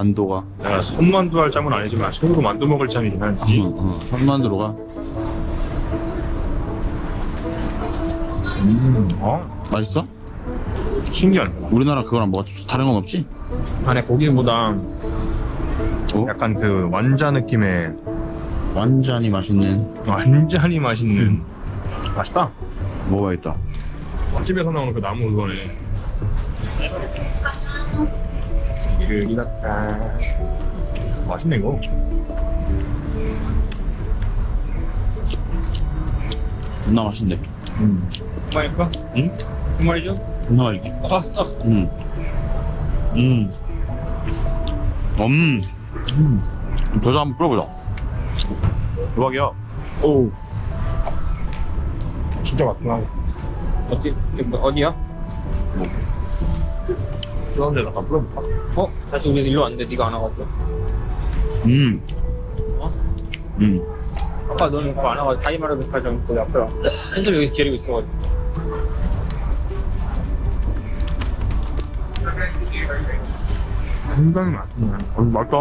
만도가 내가 손만두 할 짬은 아니지만 손으로 만두 먹을 짬이긴 하지. 응, 응. 손만두로가 음, 어? 맛있어? 신기하네. 우리나라 그거랑 뭐가 다른 건 없지? 안에 고기보다 어? 약간 그 완자 느낌의 완전히 맛있는 완전히 맛있는 맛있다. 먹어야겠다 집에서 나오는 그 나무 그거네. 이었다. 맛있네 이거. 존나 맛있네 음. 맛있까? 응? 그 말이죠? 존나 맛있게 아, 진짜. 음. 음. 음. 음. 저자 한번 풀어보자 대박이야 오. 진짜 맛있구나. 어디 뭐, 어디야? 뭐. 그런 데다가 불러볼까? 어? 다시 우리 일로 왔는데 네가 안 와가지고 음. 어? 음. 아까 너는 그거 안 와가지고 다이마르 백화점 그 앞에 와 핸들 여기 기다리고 있어가지고 굉장히 맛있네. 음, 맛있다